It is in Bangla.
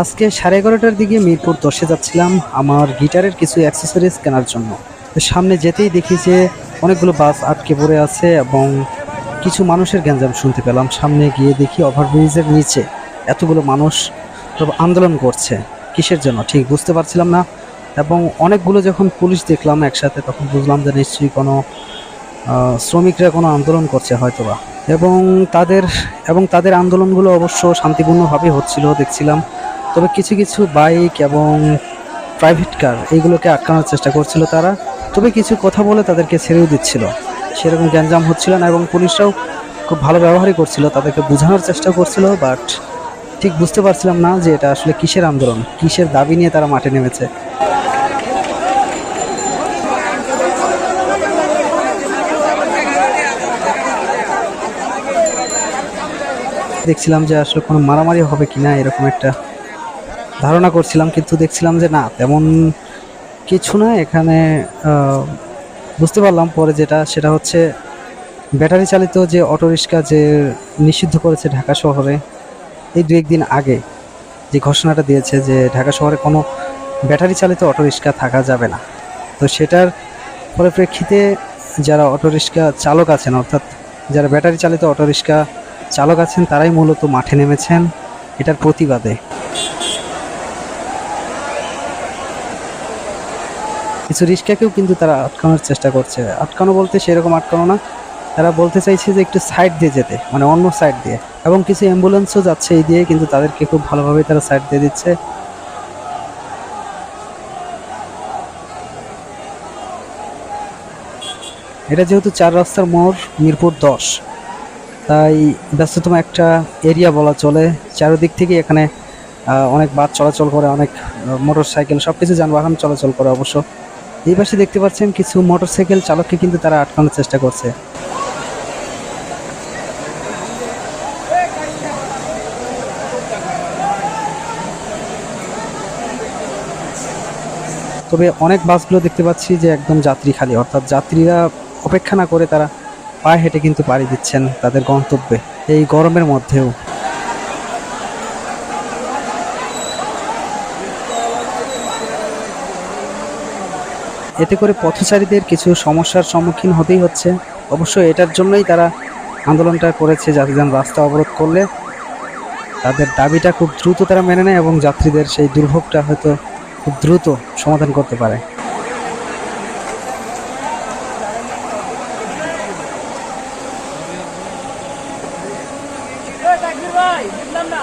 আজকে সাড়ে এগারোটার দিকে মিরপুর দশে যাচ্ছিলাম আমার গিটারের কিছু অ্যাক্সেসরিজ কেনার জন্য। সামনে যেতেই দেখি যে অনেকগুলো বাস আটকে পড়ে আছে এবং কিছু মানুষের গ্যাঞ্জাম শুনতে পেলাম। সামনে গিয়ে দেখি ওভারব্রিজের নিচে এতগুলো মানুষ আন্দোলন করছে। কিসের জন্য? ঠিক বুঝতে পারছিলাম না। এবং অনেকগুলো যখন পুলিশ দেখলাম একসাথে, তখন বুঝলাম যে নিশ্চয়ই কোনো শ্রমিকরা কোনো আন্দোলন করছে হয়তোবা। এবং তাদের এবং তাদের আন্দোলনগুলো অবশ্য শান্তিপূর্ণভাবে হচ্ছিল, দেখছিলাম। তবে কিছু কিছু বাইক এবং প্রাইভেট কার এইগুলোকে আটকানোর চেষ্টা করছিল তারা। তবে কিছু কথা বলে তাদেরকে ছেড়েও দিচ্ছিল। সেরকম গ্যাঞ্জাম হচ্ছিল না এবং পুলিশরাও খুব ভালো ব্যবহারই করছিল, তাদেরকে বোঝানোর চেষ্টা করছিল বাট ঠিক বুঝতে পারছিলাম না যে এটা আসলে কিসের আন্দোলন, কিসের দাবি নিয়ে তারা মাঠে নেমেছে। দেখছিলাম যে আসলে কোনো মারামারি হবে কি না এরকম একটা ধারণা করছিলাম, কিন্তু দেখছিলাম যে না, তেমন কিছু না। এখানে বুঝতে পারলাম পরে যেটা, সেটা হচ্ছে ব্যাটারি চালিত যে অটোরিক্সা যে নিষিদ্ধ করেছে ঢাকা শহরে এই দু একদিন আগে যে ঘোষণাটা দিয়েছে যে ঢাকা শহরে কোনো ব্যাটারি চালিত অটোরিক্সা থাকা যাবে না। তো সেটার পরিপ্রেক্ষিতে যারা অটোরিক্সা চালক আছেন, অর্থাৎ যারা ব্যাটারি চালিত অটোরিক্সা চালক আছেন, তারাই মূলত মাঠে নেমেছেন। এটার প্রতিবাদে। কিছু রিক্সাকেও কিন্তু তারা আটকানোর চেষ্টা করছে। আটকানো বলতে সেরকম আটকানো না। তারা বলতে চাইছে যে একটু সাইড দিয়ে যেতে মানে অন্য সাইড দিয়ে। এবং কিছু অ্যাম্বুলেন্সও যাচ্ছে এই দিয়ে, কিন্তু তাদেরকে খুব ভালোভাবে তারা সাইড দিয়ে দিচ্ছে। এটা যেহেতু চার রাস্তার মোড়, মিরপুর দশ। তাই ব্যস্ততম একটা এরিয়া বলা চলে। চারিদিক থেকে এখানে অনেক বাস চলাচল করে, অনেক মোটর সাইকেল সব কিছু যানবাহন চলাচল করে অবশ্য। এই পাশে দেখতে পাচ্ছেন কিছু মোটরসাইকেল চালককে কিন্তু তারা আটকানোর চেষ্টা করছে। তবে অনেক বাসগুলো দেখতে পাচ্ছি যে একদম যাত্রী খালি অর্থাৎ যাত্রীরা অপেক্ষা না করে তারা পায়ে হেঁটে কিন্তু পাড়ি দিচ্ছেন তাদের গন্তব্যে, এই গরমের মধ্যেও। এতে করে পথচারীদের কিছু সমস্যার সম্মুখীন হতেই হচ্ছে। অবশ্য এটার জন্যই তারা আন্দোলনটা করেছে, যাতে যেন রাস্তা অবরোধ করলে তাদের দাবিটা খুব দ্রুত তারা মেনে নেয় এবং যাত্রীদের সেই দুর্ভোগটা হয়তো খুব দ্রুত সমাধান করতে পারে। ভাই বুঝলাম না